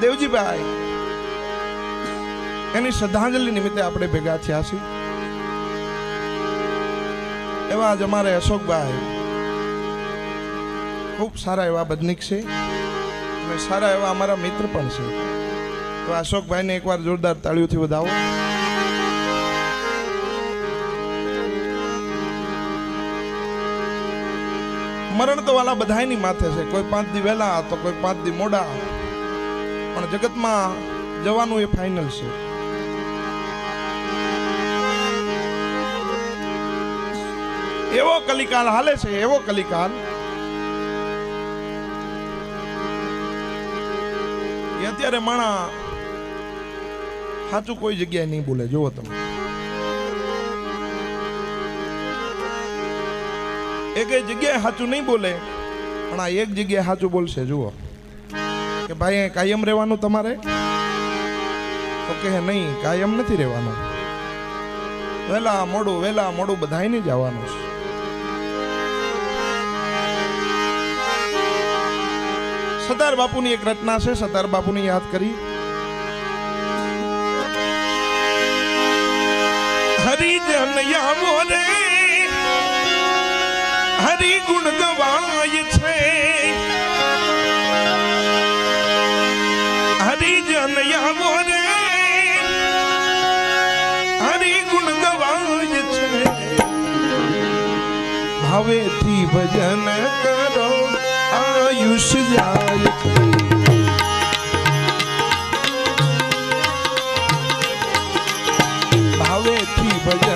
દેવજીભાઈ, એની શ્રદ્ધાંજલિ નિમિત્તે આપણે ભેગા થયા છીએ. એવા જ અમારે અશોકભાઈ. ખૂબ સારા એવા બદનિક છે અને સારા એવા અમારા મિત્ર પણ છે. તો અશોકભાઈને એકવાર જોરદાર તાળીઓથી વધાવો. મરણ તો વાલા બધાયની માથે છે. કોઈ પાંચ દી વહેલા, તો કોઈ પાંચ દી મોડા. પણ જગતમાં જવાનું એ ફાઇનલ છે. એવો કલિકાલ હાલે છે, એવો કલિકાલ. કે અત્યારે માણા સાચું કોઈ જગ્યાએ નહીં બોલે, જુઓ તમે. એક જગ્યાએ સાચું નહીં બોલે, પણ આ એક જગ્યાએ સાચું બોલશે, જુઓ. કે ભાઈ કાયમ રહેવાનું તમારે? તો કે નહીં, કાયમ નથી રહેવાનું. વહેલા મોડું વહેલા મોડું બધાયને જવાનું છે. સરદાર બાપુની એક રચના છે સરદાર બાપુની યાદ કરી. હરિજન યાવો રે, હરિ ગુણ ગવાય છે. ભાવેથી ભજન કરો આયુષ જાય. ભજન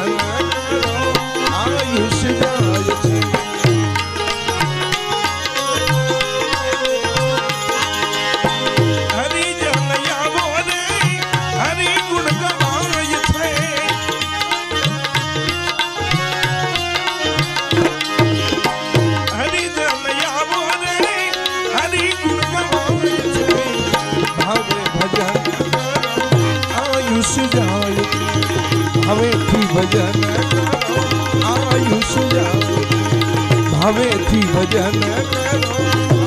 હવેથી ભજન આયુષ જાય હવેથી ભજન કરો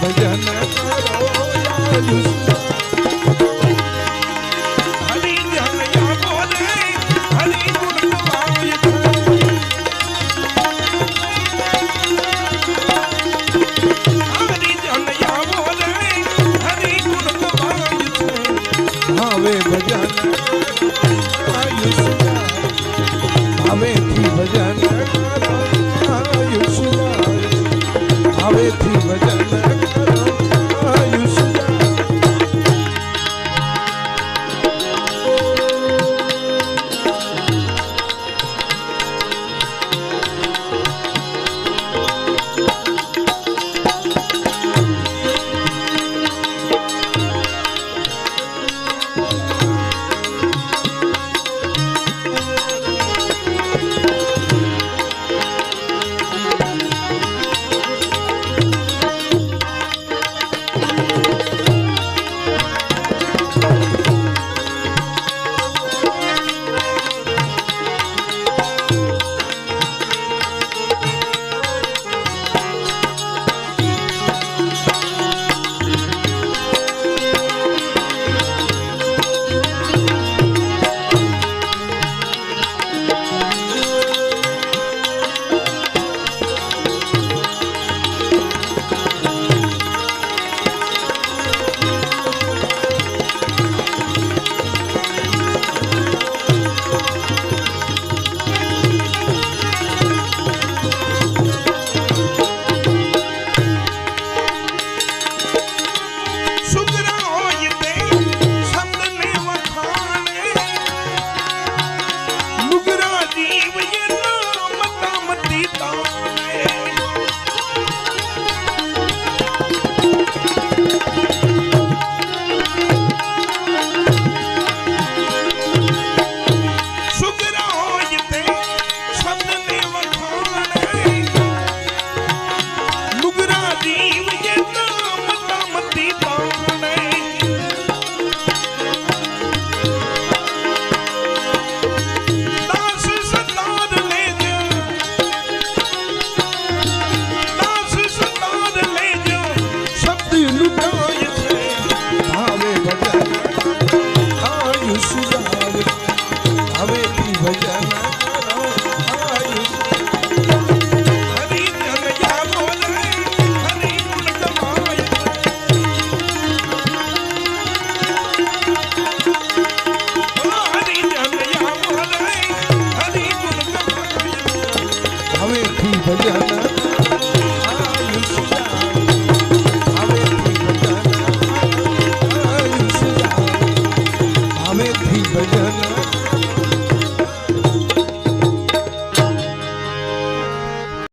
હવેથી